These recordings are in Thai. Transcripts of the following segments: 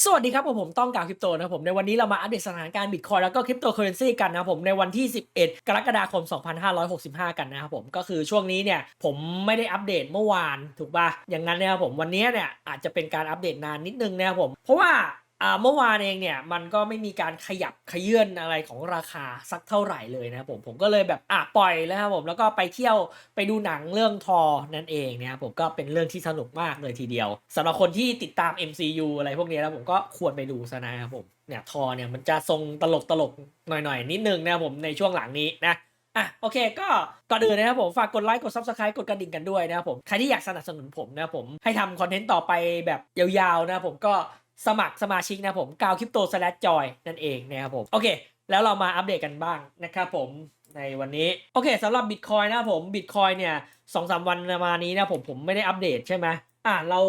สวัสดีครับผมผมต้องกล่าวคริปโตนะครับผมในวันนี้เรามาอัปเดตสถานการณ์บิตคอยแล้วก็คริปโตเคอเรนซีกันนะครับผมในวันที่ 11 กรกฎาคม 2565 กันนะครับผมก็คือช่วงนี้เนี่ยผมไม่ได้อัปเดตเมื่อวานถูกป่ะอย่างนั้นนะครับผมวันนี้เนี่ยอาจจะเป็นการอัปเดตนานนิดนึงนะครับผมเพราะว่า เมื่อวานเองเนี่ยมันก็ไม่มีการขยับขยื่นอะไรของราคาสักเท่าไหร่เลยนะครับผมผมก็เลยแบบอะปล่อยแล้วครับผมแล้วก็ไปเที่ยวไปดูหนังเรื่องทอนั่นเองนะครับผมก็เป็นเรื่องที่สนุกมากเลยทีเดียวสำหรับคนที่ติดตาม MCU อะไรพวกนี้แล้วผมก็ควรไปดูซะนะครับผมเนี่ยทอเนี่ยมันจะทรงตลกตลกหน่อยๆ นิดนึงนะครับผมในช่วงหลังนี้นะอะโอเคก็ก่อนอื่นนะครับผมฝากกดไลค์กด Subscribe กดกระดิ่งกันด้วยนะครับผมใครที่อยากสนับสนุนผมนะครับผมให้ทำคอนเทนต์ต่อไปแบบยาวๆนะครับผมก็ สมัครสมาชิกนะผมกาวคริปโตสแลจอยนั่นเองนะครับผมโอเค แล้วเรามาอัปเดตกันบ้างนะครับผมในวันนี้ โอเคสำหรับบิตคอยนะผมบิตคอยเนี่ยสองสามวันมานี้นะผมผมไม่ได้อัปเดตใช่ไหมอะเรา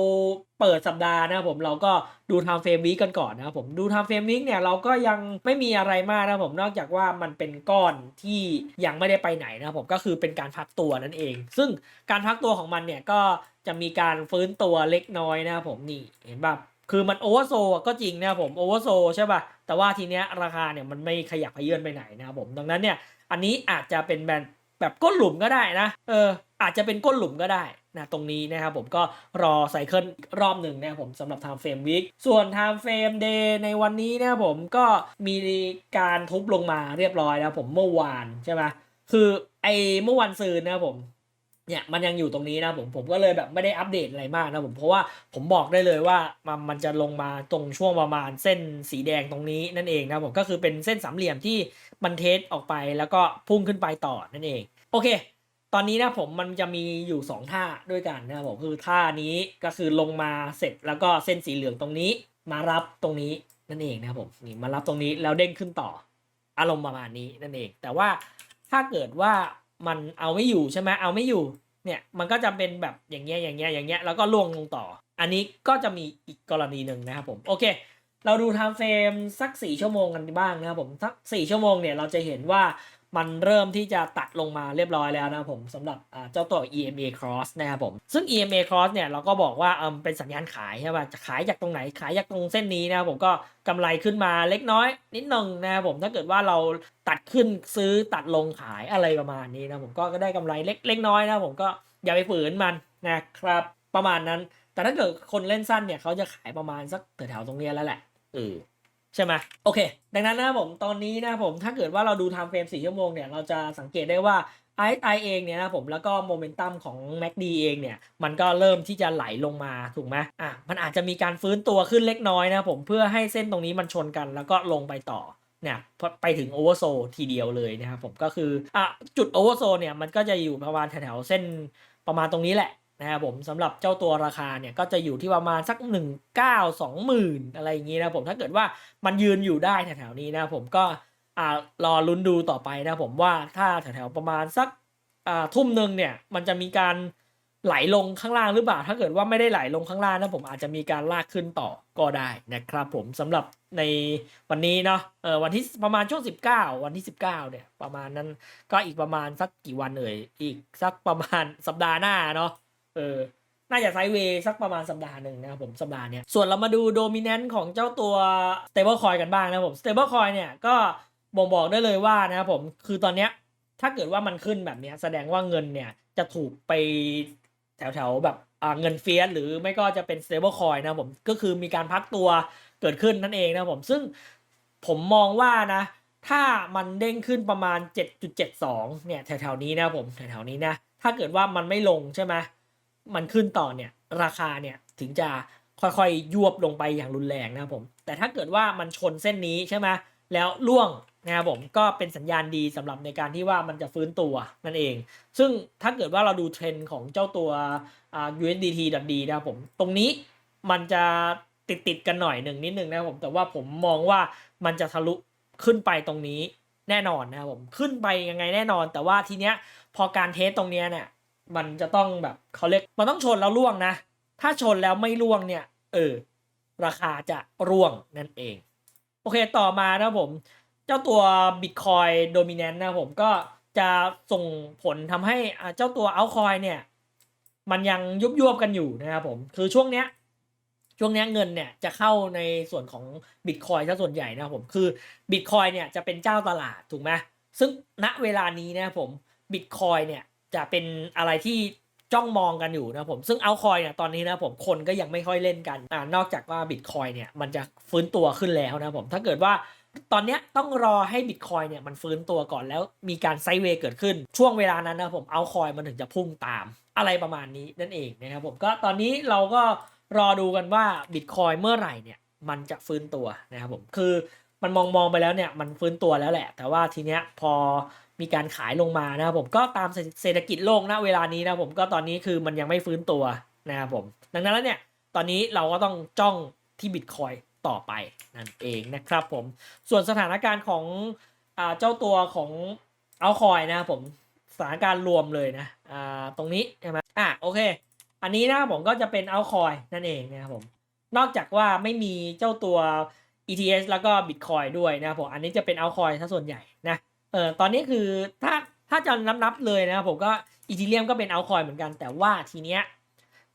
เปิดสัปดาห์นะผมเราก็ดูไทม์เฟรมวีกันก่อนนะครับผมดูไทม์เฟรมวีเนี่ยเราก็ยังไม่มีอะไรมากนะผมนอกจากว่ามันเป็นก้อนที่ยังไม่ได้ไปไหนนะผมก็คือเป็นการพักตัวนั่นเอง ซึ่งการพักตัวของมันเนี่ยก็จะมีการฟื้นตัวเล็กน้อยนะผมนี่เห็นป่ะ คือมันโอเวอร์โซก็จริงนะครับผมโอเวอร์โซใช่ป่ะ แต่ว่าทีเนี้ยราคาเนี่ยมันไม่ขยับขยื่นไปไหนนะครับผมดังนั้นเนี่ยอันนี้อาจจะเป็นแบบแบบก้นหลุมก็ได้นะเอออาจจะเป็นก้นหลุมก็ได้นะตรงนี้นะครับผมก็รอไซเคิลรอบหนึ่งนะครับผมสำหรับ Time Frame Week ส่วน Time Frame Day ในวันนี้นะครับผมก็มีการทุบลงมาเรียบร้อยแล้วผมเมื่อวานใช่ไหมคือไอเมื่อวันซืนนะครับผม เนี่ยมันยังอยู่ตรงนี้นะผมผมก็เลยแบบไม่ได้อัปเดตอะไรมากนะผมเพราะว่าผมบอกได้เลยว่ามันมันจะลงมาตรงช่วงประมาณเส้นสีแดงตรงนี้นั่นเองนะผมก็คือเป็นเส้นสามเหลี่ยมที่มันเทสออกไปแล้วก็พุ่งขึ้นไปต่อนั่นเอง โอเค ตอนนี้นะผมมันจะมีอยู่ 2 ท่าด้วยกันนะผมคือท่านี้ก็คือลงมาเสร็จแล้วก็เส้นสีเหลืองตรงนี้ มารับตรงนี้นั่นเองนะผมนี่มารับตรงนี้แล้วเด้งขึ้นต่อ อารมณ์ประมาณนี้นั่นเอง แต่ว่าถ้าเกิดว่า มันเอาไม่อยู่ใช่ไหมเอาไม่อยู่ เนี่ยมันก็จะเป็นแบบอย่างเงี้ยอย่างเงี้ยอย่างเงี้ยแล้วก็ล่วงลงต่อ อันนี้ก็จะมีอีกกรณีหนึ่งนะครับผมโอเค เราดูไทม์เฟรมสักสี่ชั่วโมงกันบ้างนะครับผมสักสี่ชั่วโมงเนี่ยเราจะเห็นว่า มันเริ่มที่จะตัดลงมาเรียบร้อยแล้วนะผมสำหรับเจ้าตัว EMA cross นะครับผม ซึ่ง EMA cross เนี่ยเราก็บอกว่าเออเป็นสัญญาณขายใช่ป่ะจะขายจากตรงไหนขายจากตรงเส้นนี้นะครับผมก็กำไรขึ้นมาเล็กน้อยนิดนึงนะครับผมถ้าเกิดว่าเราตัดขึ้นซื้อตัดลงขายอะไรประมาณนี้นะผมก็ได้กำไรเล็กเล็กน้อยนะผมก็อย่าไปฝืนมันนะครับประมาณนั้น แต่ถ้าเกิดคนเล่นสั้นเนี่ยเขาจะขายประมาณสักแถวๆตรงนี้แล้วแหละเออ ใช่ไหมโอเค ดังนั้นนะผมตอนนี้นะผมถ้าเกิดว่าเราดูไทม์เฟรม4ชั่วโมงเนี่ยเราจะสังเกตได้ว่า RSI เองเนี่ยนะผมแล้วก็โมเมนตัมของ MACD เองเนี่ยมันก็เริ่มที่จะไหลลงมาถูกไหมอะมันอาจจะมีการฟื้นตัวขึ้นเล็กน้อยนะผมเพื่อให้เส้นตรงนี้มันชนกันแล้วก็ลงไปต่อเนี่ยไปถึงโอเวอร์โซทีเดียวเลยนะครับผมก็คืออะจุดโอเวอร์โซเนี่ยมันก็จะอยู่ประมาณแถวเส้นประมาณตรงนี้แหละ นะครับผมสำหรับเจ้าตัวราคาเนี่ยก็จะอยู่ที่ประมาณสัก 1 9 2 0,000อะไรอย่างนี้นะผมถ้าเกิดว่ามันยืนอยู่ได้แถวๆนี้นะผมก็อ่ารอลุ้นดูต่อไปนะผมว่าถ้าแถวๆประมาณสักอ่าทุ่มหนึ่งเนี่ยมันจะมีการไหลลงข้างล่างหรือเปล่า ถ้าเกิดว่าไม่ได้ไหลลงข้างล่างนะผมอาจจะมีการลากขึ้นต่อก็ได้นะครับผมสำหรับในวันนี้เนาะเออวันที่ประมาณช่วง 19 วันที่ 19เนี่ยประมาณนั้นก็อีกประมาณสักกี่วันเอ่ยอีกสักประมาณสัปดาห์หน้าเนาะ เออ น่าจะไซด์เวย์สักประมาณสัปดาห์หนึ่งนะครับผมสัปดาห์เนี้ยส่วนเรามาดูโดมิเนนต์ของเจ้าตัว stable coin กันบ้างนะครับผม stable coin เนี่ยก็บ่งบอกได้เลยว่านะครับผมคือตอนเนี้ยถ้าเกิดว่ามันขึ้นแบบเนี้ยแสดงว่าเงินเนี่ยจะถูกไปแถวๆแบบอ่าเงินเฟียสหรือไม่ก็จะเป็น stable coin นะครับผมก็คือมีการพักตัวเกิดขึ้นนั่นเองนะครับผมซึ่งผมมองว่านะ ถ้ามันเด้งขึ้นประมาณ 7.72 เนี่ยแถวๆนี้นะผมแถวๆนี้นะ ถ้าเกิดว่ามันไม่ลงใช่ไหม มันขึ้นต่อเนี่ยราคาเนี่ยถึงจะค่อยๆยวบลงไปอย่างรุนแรงนะครับผม แต่ถ้าเกิดว่ามันชนเส้นนี้ใช่ไหมแล้วล่วงนะครับผมก็เป็นสัญญาณดีสำหรับในการที่ว่ามันจะฟื้นตัวนั่นเอง ซึ่งถ้าเกิดว่าเราดูเทรนด์ของเจ้าตัวอ่า USDT.D นะครับผมตรงนี้มันจะติดติดๆกันหน่อยหนึ่งนิดนึงนะครับผมแต่ว่าผมมองว่ามันจะทะลุขึ้นไปตรงนี้แน่นอนนะครับผมขึ้นไปยังไงแน่นอน แต่ว่าทีเนี้ยพอการเทสตรงเนี้ยเนี่ย มันจะต้องแบบเขาเรียกมันต้องชนแล้วร่วงนะ ถ้าชนแล้วไม่ร่วงเนี่ย เออ ราคาจะร่วงนั่นเอง โอเคต่อมานะผม เจ้าตัว Bitcoin Dominant นะผมก็จะส่งผลทำให้อ่าเจ้าตัว Altcoin เนี่ย มันยังยุบยวบๆกันอยู่นะครับผม คือช่วงเนี้ยช่วงเนี้ยเงินเนี่ยจะเข้าในส่วนของบิตคอยซะส่วนใหญ่นะผมคือบิตคอยเนี่ยจะเป็นเจ้าตลาดถูกไหมซึ่งณเวลานี้นะผมบิตคอยเนี่ย จะเป็นอะไรที่จ้องมองกันอยู่นะผมซึ่งเอาคอยเนี่ยตอนนี้นะผมคนก็ยังไม่ค่อยเล่นกันอ่านอกจากว่าบิตคอยเนี่ยมันจะฟื้นตัวขึ้นแล้วนะผมถ้าเกิดว่าตอนนี้ต้องรอให้บิตคอยเนี่ยมันฟื้นตัวก่อนแล้วมีการไซเวย์เกิดขึ้นช่วงเวลานั้นนะผมเอาคอยมันถึงจะพุ่งตามอะไรประมาณนี้นั่นเองนะครับผมก็ตอนนี้เราก็รอดูกันว่าบิตคอยเมื่อไหร่เนี่ยมันจะฟื้นตัวนะครับผมคือมันมองมองไปแล้วเนี่ยมันฟื้นตัวแล้วแหละ แต่ว่าทีเนี้ยพอมีการขายลงมานะครับผมก็ตามเศรษฐกิจโลกณเวลานี้นะผมก็ตอนนี้คือมันยังไม่ฟื้นตัวนะครับผม ดังนั้นแล้วเนี่ยตอนนี้เราก็ต้องจ้องที่บิตคอยต่อไปนั่นเองนะครับผมส่วนสถานการณ์ของอเจ้าตัวของเอาคอยนะครับผมสถานการณ์รวมเลยนะตรงนี้ใช่ไหมอะโอเค อันนี้นะผมก็จะเป็นเอาคอยนั่นเองนะครับผมนอกจากว่าไม่มีเจ้าตัว ETH แล้วก็ Bitcoin ด้วยนะครับผมอันนี้จะเป็นเอาคอยซะส่วนใหญ่นะ เออตอนนี้คือถ้าถ้าจะนับนับๆเลยนะครับผมก็อีทีเรียมก็เป็นเอาคอยเหมือนกัน แต่ว่าทีเนี้ย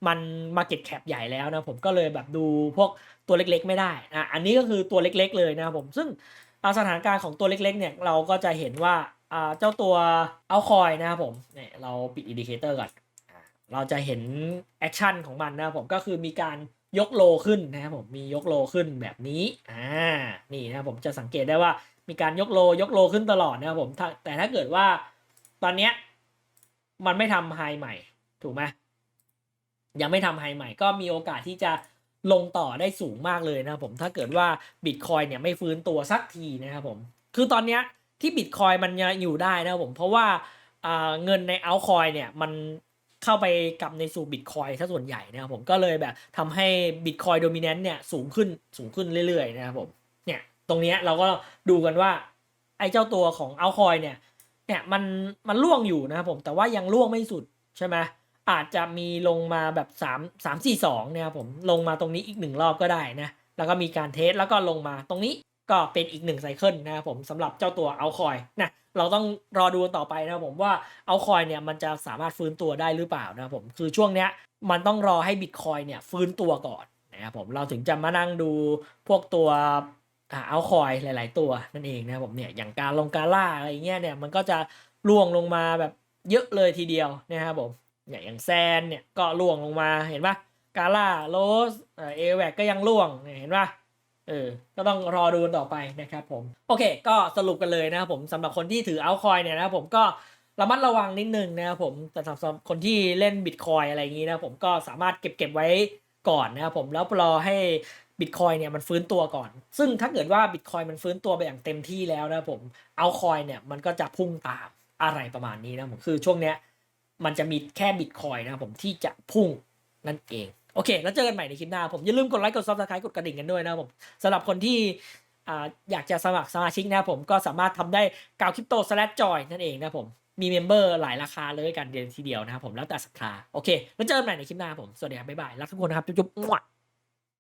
มันมาเก็ตแคปใหญ่แล้วนะผมก็เลยแบบดูพวกตัวเล็กๆ ไม่ได้อะอันนี้ก็คือตัวเล็กๆ เลยนะครับผมซึ่งเอาสถานการณ์ของตัวเล็กๆ เนี่ยเราก็จะเห็นว่าอ่าเจ้าตัวเอาคอยนะครับผมเนี่ยเราปิดอินดิเคเตอร์ก่อนเราจะเห็นแอคชั่นของมันนะครับผมก็คือมีการยกโลขึ้นนะครับผมมียกโลขึ้นแบบนี้อ่านี่นะผมจะสังเกตได้ว่า มีการยกโลยกโลขึ้นตลอดนะครับผมแต่ถ้าเกิดว่าตอนเนี้ยมันไม่ทำไฮใหม่ถูกไหมยังไม่ทำไฮใหม่ก็มีโอกาสที่จะลงต่อได้สูงมากเลยนะครับผมถ้าเกิดว่าบิตคอยเนี่ยไม่ฟื้นตัวสักทีนะครับผมคือตอนเนี้ยที่บิตคอยมันยังอยู่ได้นะครับผมเพราะว่าเงินในเอาคอยเนี่ยมันเข้าไปกับในสู่บิตคอยซะส่วนใหญ่นะครับผมก็เลยแบบทำให้บิตคอยโดมิเนนต์เนี่ยสูงขึ้นสูงขึ้นเรื่อยๆนะครับผมเนี่ย ตรงนี้เราก็ดูกันว่า ไอ้เจ้าตัวของเอาคอยเนี่ยเนี่ยมันมันล่วงอยู่นะครับผมแต่ว่ายังล่วงไม่สุดใช่ไหมอาจจะมีลงมาแบบ 3 3 4 2เนี่ยครับผมลงมาตรงนี้อีกหนึ่งรอบก็ได้นะแล้วก็มีการเทสแล้วก็ลงมาตรงนี้ก็เป็นอีกหนึ่งไซเคิลนะครับผมสำหรับเจ้าตัวเอาคอยนะเราต้องรอดูต่อไปนะครับผมว่าเอาคอยเนี่ยมันจะสามารถฟื้นตัวได้หรือเปล่านะครับผมคือช่วงเนี้ยมันต้องรอให้บิตคอยเนี่ยฟื้นตัวก่อนนะครับผมเราถึงจะมานั่งดูพวกตัว อ่าเอาคอยหลาย ๆ ตัวนั่นเองนะครับผมเนี่ยอย่างการลงการล่าอะไรเงี้ยเนี่ยมันก็จะล่วงลงมาแบบเยอะเลยทีเดียวนะครับผมเนี่ยอย่างแซนเนี่ยก็ล่วงลงมาเห็นปะกาล่าโรสเอแวกก็ยังล่วงเห็นปะเออ ก็ต้องรอดูกันต่อไปนะครับผม โอเค ก็สรุปกันเลยนะครับผมสำหรับคนที่ถือเอาคอยเนี่ยนะครับผมก็ระมัดระวังนิดนึงนะครับผมแต่สำหรับคนที่เล่นบิตคอยอะไรอย่างนี้นะผมก็สามารถเก็บเก็บไว้ก่อนนะครับผมแล้วรอให้ บิตคอยเนี่ยมันฟื้นตัวก่อน ซึ่งถ้าเกิดว่าบิตคอยมันฟื้นตัวไปอย่างเต็มที่แล้วนะผมเอาคอยเนี่ยมันก็จะพุ่งตามอะไรประมาณนี้นะผมคือช่วงเนี้ยมันจะมีแค่บิตคอยนะผมที่จะพุ่งนั่นเอง โอเค แล้วเจอกันใหม่ในคลิปหน้า ผมอย่าลืมกดไลค์กดซับสไครต์กดกระดิ่งกันด้วยนะผมสำหรับคนที่อ่าอยากจะสมัครสมาชิกนะผมก็สามารถทำได้กาวคริปโตสแลจอยนั่นเองนะผมมีเมมเบอร์หลายราคาเลยกันเดียวทีเดียวนะครับผมแล้วแต่ศรัทธาโอเค แล้วเจอกันใหม่ในคลิปหน้าผม สวัสดีครับ บ๊ายบาย รักทุกคนนะครับ จุ๊บๆ